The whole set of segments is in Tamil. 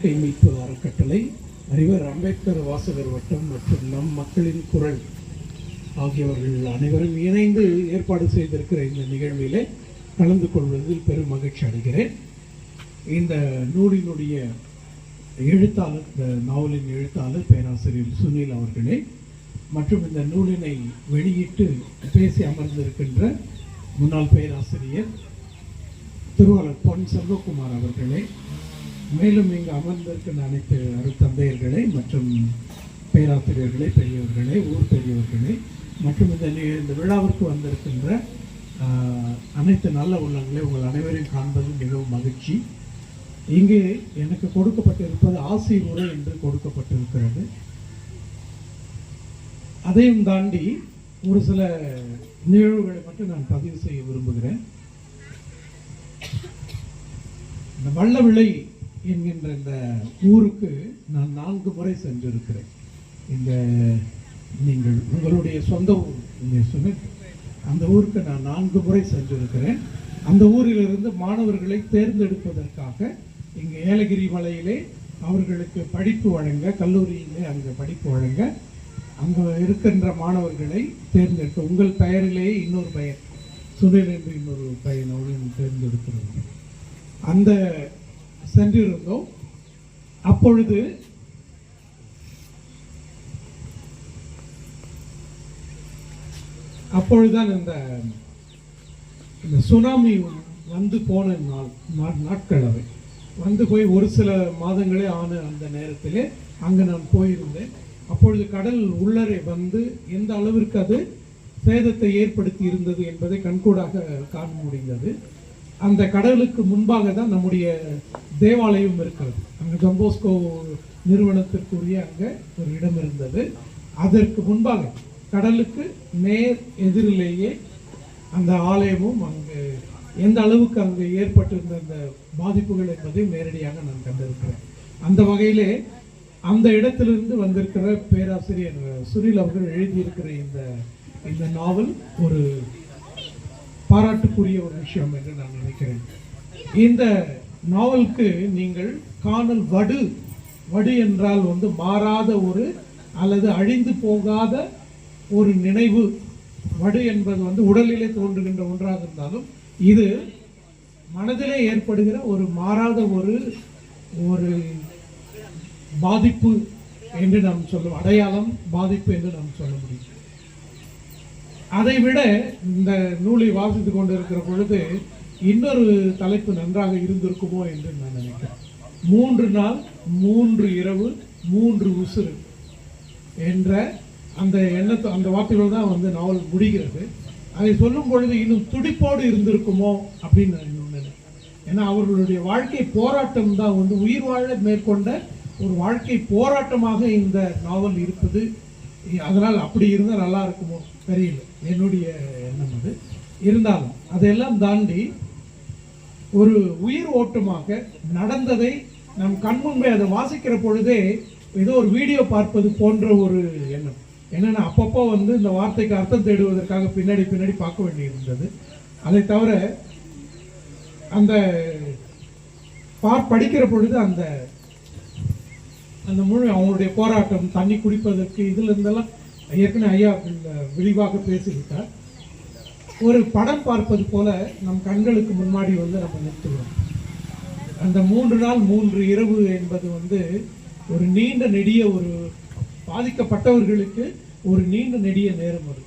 இயற்கை மீட்பு அறக்கட்டளை அறிவர் அம்பேத்கர் வாசகர் வட்டம் மற்றும் நம் மக்களின் குரல் ஆகியவர்கள் அனைவரும் இணைந்து ஏற்பாடு செய்திருக்கிற இந்த நிகழ்விலே கலந்து கொள்வதில் பெரும் மகிழ்ச்சி அடைகிறேன். இந்த நூலினுடைய எழுத்தாளர் இந்த நாவலின் எழுத்தாளர் பேராசிரியர் சுனில் அவர்களே மற்றும் இந்த நூலினை வெளியிட்டு பேசி அமர்ந்திருக்கின்ற முன்னாள் பேராசிரியர் திருவாளர் பொன் செல்வகுமார் அவர்களே மேலும் இங்கு அமர்ந்திருக்கின்ற அனைத்து அருத்தந்தையர்களை மற்றும் பேராசிரியர்களே பெரியவர்களே ஊர் பெரியவர்களை மற்றும் இந்த இந்த விழாவிற்கு வந்திருக்கின்ற அனைத்து நல்ல உள்ளங்களை உங்கள் அனைவரையும் காண்பது மிகவும் மகிழ்ச்சி. இங்கே எனக்கு கொடுக்கப்பட்டிருப்பது ஆசி உரை என்று கொடுக்கப்பட்டிருக்கிறது. அதையும் தாண்டி ஒரு சில நிகழ்வுகளை மட்டும் நான் பதிவு செய்ய விரும்புகிறேன். இந்த வள்ளவிளை என்கின்ற இந்த ஊருக்கு நான் நான்கு முறை சென்றிருக்கிறேன். இந்த நீங்கள் உங்களுடைய சொந்த ஊர் நீங்கள் சொன்ன அந்த ஊருக்கு நான் நான்கு முறை சென்றிருக்கிறேன். அந்த ஊரிலிருந்து மாணவர்களை தேர்ந்தெடுப்பதற்காக இங்கே ஏலகிரி மலையிலே அவர்களுக்கு படிப்பு வழங்க கல்லூரியிலே அங்கே படிப்பு வழங்க அங்கே இருக்கின்ற மாணவர்களை தேர்ந்தெடுக்க உங்கள் பெயரிலேயே இன்னொரு பெயர் சுனில் என்று இன்னொரு பையனோடு தேர்ந்தெடுக்கிறது அந்த சென்றிருந்தோம். அப்பொழுது அப்பொழுதுதான் இந்த இந்த சுனாமி வந்து போன நாள் நா- நாட்கள் அவை. வந்து போய் ஒரு சில மாதங்களே ஆன அந்த நேரத்திலே அங்கே நான் போயிருந்தேன். அப்பொழுது கடல் உள்ளரை வந்து எந்த அளவிற்கு அது சேதத்தை ஏற்படுத்தி இருந்தது என்பதை கண்கூடாக காண முடிந்தது. அந்த கடலுக்கு முன்பாக தான் நம்முடைய தேவாலயம் இருக்கிறது. அங்கே ஜம்போஸ்கோ நிறுவனத்திற்குரிய அங்கே ஒரு இடம் இருந்தது. அதற்கு முன்பாக கடலுக்கு நேர் எதிரிலேயே அந்த ஆலயமும் அங்கு எந்த அளவுக்கு அங்கு ஏற்பட்டிருந்த அந்த பாதிப்புகள் என்பதை நேரடியாக நான் கண்டிருக்கிறேன். அந்த வகையிலே அந்த இடத்திலிருந்து வந்திருக்கிற பேராசிரியர் சுனில் அவர்கள் எழுதியிருக்கிற இந்த இந்த நாவல் ஒரு பாராட்டுக்குரிய ஒரு விஷயம் என்று நான் நினைக்கிறேன். இந்த நாவலுக்கு நீங்கள் காணல் வடு வடு என்றால் வந்து மாறாத ஒரு அல்லது அழிந்து போகாத ஒரு நினைவு. வடு என்பது வந்து உடலிலே தோன்றுகின்ற ஒன்றாக இருந்தாலும் இது மனதிலே ஏற்படுகிற ஒரு மாறாத ஒரு ஒரு பாதிப்பு என்று நாம் சொல்லும் அடையாளம் பாதிப்பு என்று நாம் சொல்ல முடியும். அதை விட இந்த நூலை வாசித்து கொண்டிருக்கிற பொழுது இன்னொரு தலைப்பு நன்றாக இருந்திருக்குமோ என்று நான் நினைக்கிறேன். மூன்று நாள் மூன்று இரவு மூன்று உசுறு என்ற அந்த எண்ணத்தை அந்த வார்த்தைகள் தான் வந்து நாவல் முடிகிறது. அதை சொல்லும் பொழுது இன்னும் துடிப்போடு இருந்திருக்குமோ அப்படின்னு நான் நினைக்கிறேன். ஏன்னா அவர்களுடைய வாழ்க்கை போராட்டம் தான் வந்து உயிர் வாழ மேற்கொண்ட ஒரு வாழ்க்கை போராட்டமாக இந்த நாவல் இருப்பது. அதனால் அப்படி இருந்தால் நல்லா இருக்குமோ தெரியல. என்னுடைய எண்ணம் அது. இருந்தாலும் அதையெல்லாம் தாண்டி ஒரு உயிர் ஓட்டமாக நடந்ததை நம் கண்முன்பே அதை வாசிக்கிற பொழுதே ஏதோ ஒரு வீடியோ பார்ப்பது போன்ற ஒரு எண்ணம். என்னென்னா அப்பப்போ வந்து இந்த வார்த்தைக்கு அர்த்தம் தேடுவதற்காக பின்னாடி பின்னாடி பார்க்க வேண்டியிருந்தது. அதை தவிர அந்த பார் படிக்கிற பொழுது அந்த அந்த முழு அவங்களுடைய போராட்டம் தண்ணி குடிப்பதற்கு இதுல இருந்தெல்லாம் ஏற்கனவே ஐயா இந்த விரிவாக பேசிவிட்டார். ஒரு படம் பார்ப்பது போல நம் கண்களுக்கு முன்னாடி வந்து நம்ம நிறுத்துவோம் அந்த மூன்று நாள் மூன்று இரவு என்பது வந்து ஒரு நீண்ட நெடிய ஒரு பாதிக்கப்பட்டவர்களுக்கு ஒரு நீண்ட நெடிய நேரம் அது.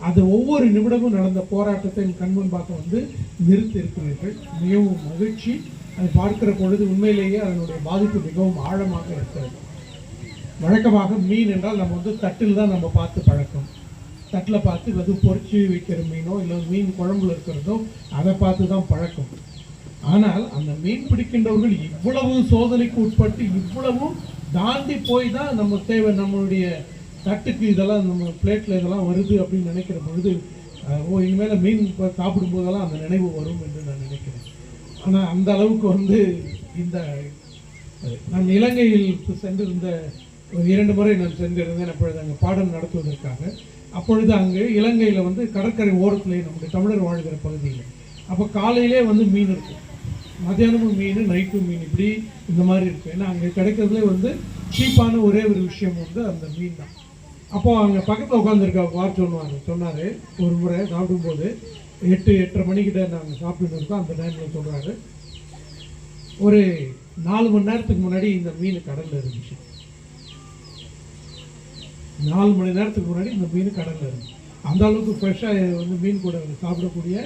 அது ஒவ்வொரு நிமிடமும் நடந்த போராட்டத்தை என் கண் முன்பாக வந்து நிறுத்தி இருக்கிறீர்கள் மிகவும் மகிழ்ச்சி. அதை பார்க்கிற பொழுது உண்மையிலேயே அதனுடைய பாதிப்பு மிகவும் ஆழமாக இருக்கிறது. வழக்கமாக மீன் என்றால் நம்ம வந்து தட்டில் தான் நம்ம பார்த்து பழக்கம். தட்டில் பார்த்து வெது பொறிச்சு வைக்கிற மீனோ இல்லை மீன் குழம்புல இருக்கிறதோ அதை பார்த்து தான் பழக்கம். ஆனால் அந்த மீன் பிடிக்கின்றவர்கள் இவ்வளவு சோதனைக்கு உட்பட்டு இவ்வளவும் தாண்டி போய் தான் நம்ம தேவை நம்மளுடைய தட்டுக்கு இதெல்லாம் நம்ம பிளேட்டில் இதெல்லாம் வருது அப்படின்னு நினைக்கிற பொழுது ஓ இனிமேல் மீன் இப்ப சாப்பிடும் போதெல்லாம் அந்த நினைவு வரும் என்று நான் நினைக்கிறேன். ஆனால் அந்த அளவுக்கு வந்து இந்த நான் இலங்கையில் சென்றிருந்த ஒரு இரண்டு முறை நான் சென்றிருந்தேன். அப்பொழுது அங்கே பாடம் நடத்துவதற்காக. அப்பொழுது அங்கே இலங்கையில் வந்து கடற்கரை ஓரத்திலே நம்முடைய தமிழர் வாழ்கிற பகுதியில். அப்போ காலையிலே வந்து மீன் இருக்கும். மத்தியானமும் மீன் நைட்டும் மீன் இப்படி இந்த மாதிரி இருக்கும். ஏன்னா அங்கே கிடைக்கிறதுலே வந்து சீப்பான ஒரே ஒரு விஷயம் வந்து அந்த மீன் தான். அப்போது அங்கே பக்கத்தில் உட்காந்துருக்க வார் சொன்னார் சொன்னார். ஒரு முறை சாப்பிடும்போது எட்டு எட்டரை மணிக்கிட்ட நாங்கள் சாப்பிட்டு இருக்கோம். அந்த டைமில் சொல்கிறாரு ஒரு நாலு மணி நேரத்துக்கு முன்னாடி இந்த மீன் கடலில் இருந்துச்சு. நாலு மணி நேரத்துக்கு முன்னாடி இந்த மீன் கடலில் இருந்துச்சு அந்த அளவுக்கு ஃப்ரெஷ்ஷாக வந்து மீன் கூட சாப்பிடக்கூடிய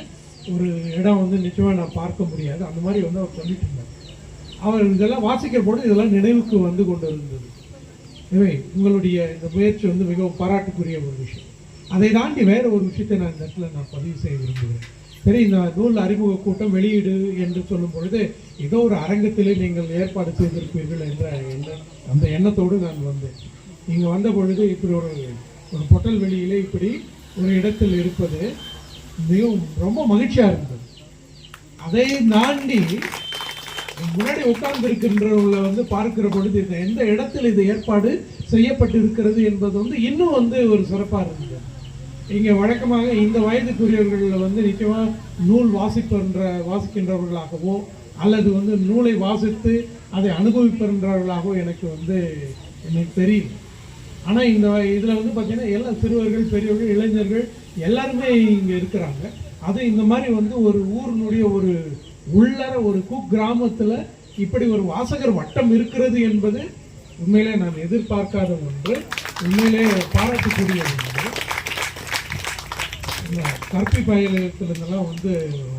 ஒரு இடம் வந்து நிச்சயமாக நான் பார்க்க முடியாது. அந்த மாதிரி வந்து அவர் சொல்லிட்டு இருந்தார். அவர் இதெல்லாம் வாசிக்கிற போது இதெல்லாம் நினைவுக்கு வந்து கொண்டு இருந்தது எனவே உங்களுடைய இந்த முயற்சி வந்து மிகவும் பாராட்டுக்குரிய ஒரு விஷயம். அதை தாண்டி வேற ஒரு விஷயத்தை நான் இந்த இடத்துல நான் பதிவு செய்ய விரும்புகிறேன். சரி இந்த நூல் அறிமுக கூட்டம் வெளியீடு என்று சொல்லும் பொழுது ஏதோ ஒரு அரங்கத்திலே நீங்கள் ஏற்பாடு செய்திருப்பீர்கள் என்ற எண்ண அந்த எண்ணத்தோடு நான் வந்தேன். இங்கே வந்த பொழுது இப்படி ஒரு ஒரு பொட்டல் வெளியிலே இப்படி ஒரு இடத்தில் இருப்பது மிகவும் ரொம்ப மகிழ்ச்சியாக இருந்தது. அதை தாண்டி முன்னாடி உட்கார்ந்திருக்கின்றவர்களை வந்து பார்க்கிற பொழுது இந்த எந்த இடத்தில் இது ஏற்பாடு செய்யப்பட்டிருக்கிறது என்பது வந்து இன்னும் வந்து ஒரு சிறப்பாக இருந்தது. இங்கே வழக்கமாக இந்த வயதுக்குரியவர்களில் வந்து நிச்சயமாக நூல் வாசிப்பன்ற வாசிக்கின்றவர்களாகவோ அல்லது வந்து நூலை வாசித்து அதை அனுபவிக்கின்றவர்களாகவோ எனக்கு வந்து எனக்கு தெரியும். ஆனால் இந்த இதில் வந்து பார்த்திங்கன்னா எல்லா சிறுவர்கள் பெரியவர்கள் இளைஞர்கள் எல்லாருமே இங்கே இருக்கிறாங்க. அது இந்த மாதிரி வந்து ஒரு ஊரினுடைய ஒரு உள்ளர ஒரு குக்கிராமத்தில் இப்படி ஒரு வாசகர் வட்டம் இருக்கிறது என்பது உண்மையிலே நான் எதிர்பார்க்காத ஒன்று. உண்மையிலே பாராட்டக்கூடிய ஒன்று கற்பி பயலத்திலிருந்தெல்லாம் வந்து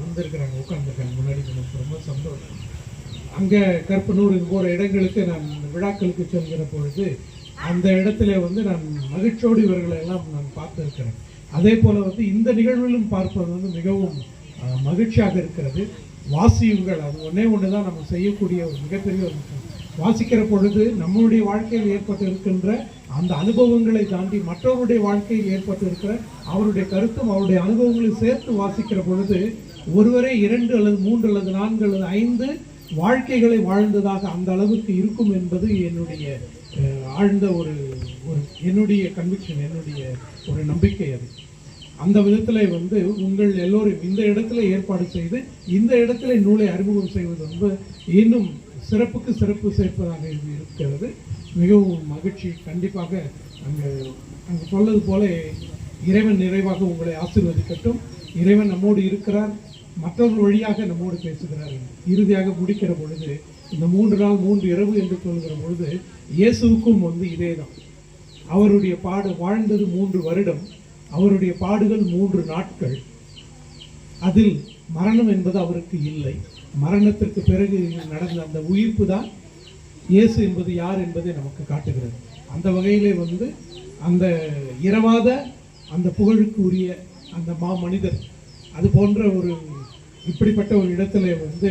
வந்திருக்கிறாங்க உட்காந்துருக்காங்க முன்னாடி எனக்கு ரொம்ப சந்தோஷம் அங்கே கற்பனூர் போகிற இடங்களுக்கு நான் விழாக்களுக்கு செல்கிற பொழுது அந்த இடத்துல வந்து நான் மகிழ்ச்சியோடு இவர்களை எல்லாம் நான் பார்த்திருக்கிறேன். அதே போல் வந்து இந்த நிகழ்விலும் பார்ப்பது வந்து மிகவும் மகிழ்ச்சியாக இருக்கிறது. வாசியுங்கள் அது ஒன்றே ஒன்று தான் நம்ம செய்யக்கூடிய ஒரு மிகப்பெரிய ஒரு வாசிக்கிற பொழுது நம்மளுடைய வாழ்க்கையில் ஏற்பட்டு இருக்கின்ற அந்த அனுபவங்களை தாண்டி மற்றவருடைய வாழ்க்கையில் ஏற்பட்டு இருக்கிற அவருடைய கருத்தும் அவருடைய அனுபவங்களையும் சேர்த்து வாசிக்கிற பொழுது ஒருவரே இரண்டு அல்லது மூன்று அல்லது நான்கு அல்லது ஐந்து வாழ்க்கைகளை வாழ்ந்ததாக அந்த அளவுக்கு இருக்கும் என்பது என்னுடைய ஆழ்ந்த ஒரு ஒரு என்னுடைய கன்விக்ஷன் என்னுடைய ஒரு நம்பிக்கை அது. அந்த விதத்தில் வந்து உங்கள் எல்லோரும் இந்த இடத்துல ஏற்பாடு செய்து இந்த இடத்துல நூலை அறிமுகம் செய்வது வந்து இன்னும் சிறப்புக்கு சிறப்பு சேர்ப்பதாக இருக்கிறது. மிகவும் மகிழ்ச்சி. கண்டிப்பாக அங்கே அங்கே சொல்லது போல இறைவன் நிறைவாக உங்களை ஆசீர்வதிக்கட்டும். இறைவன் நம்மோடு இருக்கிறார். மற்றவர்கள் வழியாக நம்மோடு பேசுகிறார். இறுதியாக முடிக்கிற பொழுது இந்த மூன்று நாள் மூன்று இரவு என்று சொல்கிற பொழுது இயேசுவுக்கும் வந்து இதே தான் அவருடைய பாடு வாழ்ந்தது மூன்று வருடம். அவருடைய பாடுகள் மூன்று நாட்கள். அதில் மரணம் என்பது அவருக்கு இல்லை. மரணத்திற்கு பிறகு நடந்த அந்த உயிர்ப்பு தான் இயேசு என்பது யார் என்பதை நமக்கு காட்டுகிறது. அந்த வகையிலே வந்து அந்த இரவாத அந்த புகழுக்கு உரிய அந்த மா மனிதர் அது போன்ற ஒரு இப்படிப்பட்ட ஒரு இடத்துல வந்து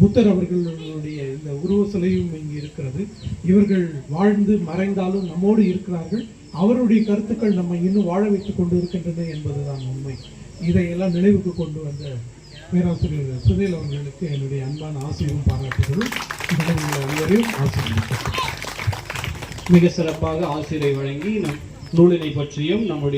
புத்தர் அவர்களுடைய இந்த உருவ சிலையும் இங்கு இருக்கிறது. இவர்கள் வாழ்ந்து மறைந்தாலும் நம்மோடு இருக்கிறார்கள். அவருடைய கருத்துக்கள் நம்ம இன்னும் வாழ வைத்துக் கொண்டு இருக்கின்றன என்பதுதான் உண்மை. இதையெல்லாம் நினைவுக்கு கொண்டு வந்த பேராசிரியர் சுதில் அவர்களுக்கு என்னுடைய அன்பான ஆசையும் பாராட்டுகளும் அனைவரையும் ஆசீர்வதிக்கட்டும் மிக சிறப்பாக ஆசிரியரை வழங்கி நம் நூலினை பற்றியும் நம்முடைய